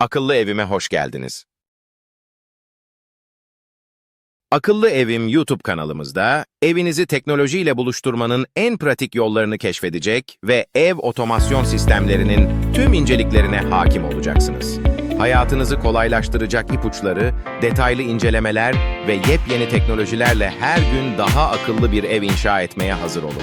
Akıllı evime hoş geldiniz. Akıllı Evim YouTube kanalımızda evinizi teknolojiyle buluşturmanın en pratik yollarını keşfedecek ve ev otomasyon sistemlerinin tüm inceliklerine hakim olacaksınız. Hayatınızı kolaylaştıracak ipuçları, detaylı incelemeler ve yepyeni teknolojilerle her gün daha akıllı bir ev inşa etmeye hazır olun.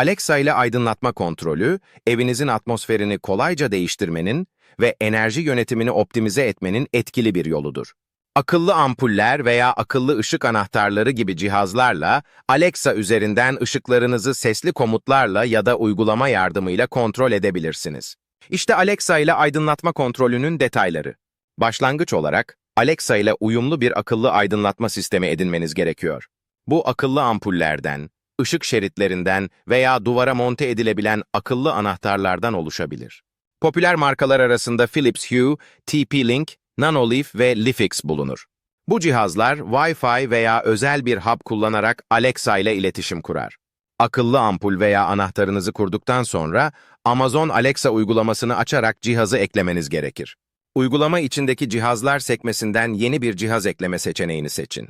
Alexa ile aydınlatma kontrolü, evinizin atmosferini kolayca değiştirmenin ve enerji yönetimini optimize etmenin etkili bir yoludur. Akıllı ampuller veya akıllı ışık anahtarları gibi cihazlarla Alexa üzerinden ışıklarınızı sesli komutlarla ya da uygulama yardımıyla kontrol edebilirsiniz. İşte Alexa ile aydınlatma kontrolünün detayları. Başlangıç olarak Alexa ile uyumlu bir akıllı aydınlatma sistemi edinmeniz gerekiyor. Bu akıllı ampullerden, ışık şeritlerinden veya duvara monte edilebilen akıllı anahtarlardan oluşabilir. Popüler markalar arasında Philips Hue, TP-Link, Nanolife ve Lifix bulunur. Bu cihazlar Wi-Fi veya özel bir hub kullanarak Alexa ile iletişim kurar. Akıllı ampul veya anahtarınızı kurduktan sonra Amazon Alexa uygulamasını açarak cihazı eklemeniz gerekir. Uygulama içindeki cihazlar sekmesinden yeni bir cihaz ekleme seçeneğini seçin.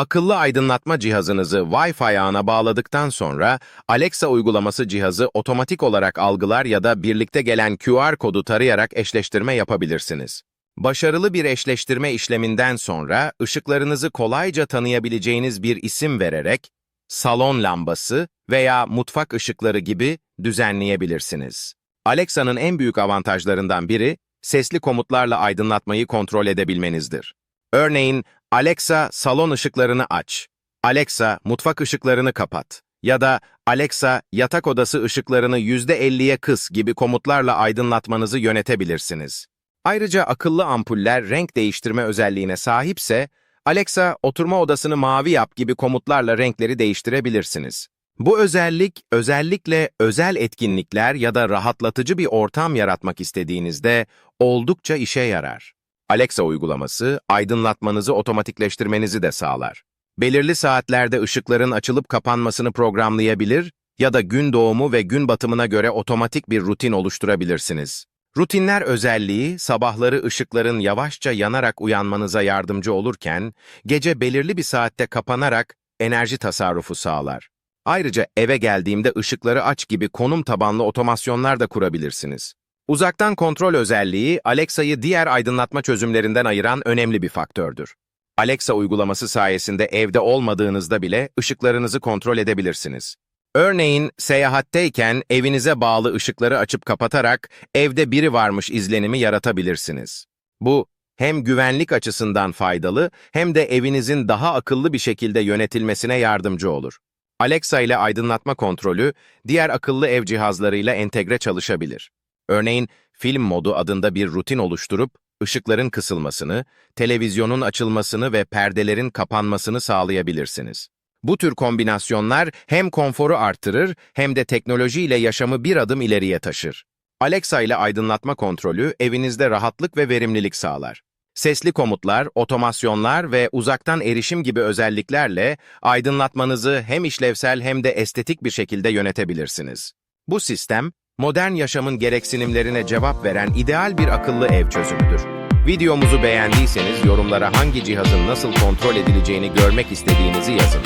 Akıllı aydınlatma cihazınızı Wi-Fi ağına bağladıktan sonra Alexa uygulaması cihazı otomatik olarak algılar ya da birlikte gelen QR kodu tarayarak eşleştirme yapabilirsiniz. Başarılı bir eşleştirme işleminden sonra ışıklarınızı kolayca tanıyabileceğiniz bir isim vererek salon lambası veya mutfak ışıkları gibi düzenleyebilirsiniz. Alexa'nın en büyük avantajlarından biri sesli komutlarla aydınlatmayı kontrol edebilmenizdir. Örneğin Alexa salon ışıklarını aç, Alexa mutfak ışıklarını kapat ya da Alexa yatak odası ışıklarını %50'ye kıs gibi komutlarla aydınlatmanızı yönetebilirsiniz. Ayrıca akıllı ampuller renk değiştirme özelliğine sahipse, Alexa oturma odasını mavi yap gibi komutlarla renkleri değiştirebilirsiniz. Bu özellik özellikle özel etkinlikler ya da rahatlatıcı bir ortam yaratmak istediğinizde oldukça işe yarar. Alexa uygulaması aydınlatmanızı otomatikleştirmenizi de sağlar. Belirli saatlerde ışıkların açılıp kapanmasını programlayabilir ya da gün doğumu ve gün batımına göre otomatik bir rutin oluşturabilirsiniz. Rutinler özelliği sabahları ışıkların yavaşça yanarak uyanmanıza yardımcı olurken, gece belirli bir saatte kapanarak enerji tasarrufu sağlar. Ayrıca eve geldiğimde ışıkları aç gibi konum tabanlı otomasyonlar da kurabilirsiniz. Uzaktan kontrol özelliği Alexa'yı diğer aydınlatma çözümlerinden ayıran önemli bir faktördür. Alexa uygulaması sayesinde evde olmadığınızda bile ışıklarınızı kontrol edebilirsiniz. Örneğin seyahatteyken evinize bağlı ışıkları açıp kapatarak evde biri varmış izlenimi yaratabilirsiniz. Bu hem güvenlik açısından faydalı hem de evinizin daha akıllı bir şekilde yönetilmesine yardımcı olur. Alexa ile aydınlatma kontrolü diğer akıllı ev cihazlarıyla entegre çalışabilir. Örneğin film modu adında bir rutin oluşturup ışıkların kısılmasını, televizyonun açılmasını ve perdelerin kapanmasını sağlayabilirsiniz. Bu tür kombinasyonlar hem konforu artırır hem de teknolojiyle yaşamı bir adım ileriye taşır. Alexa ile aydınlatma kontrolü evinizde rahatlık ve verimlilik sağlar. Sesli komutlar, otomasyonlar ve uzaktan erişim gibi özelliklerle aydınlatmanızı hem işlevsel hem de estetik bir şekilde yönetebilirsiniz. Bu sistem, modern yaşamın gereksinimlerine cevap veren ideal bir akıllı ev çözümüdür. Videomuzu beğendiyseniz yorumlara hangi cihazın nasıl kontrol edileceğini görmek istediğinizi yazın.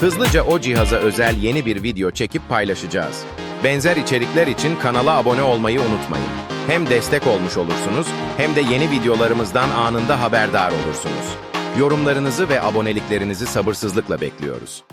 Hızlıca o cihaza özel yeni bir video çekip paylaşacağız. Benzer içerikler için kanala abone olmayı unutmayın. Hem destek olmuş olursunuz hem de yeni videolarımızdan anında haberdar olursunuz. Yorumlarınızı ve aboneliklerinizi sabırsızlıkla bekliyoruz.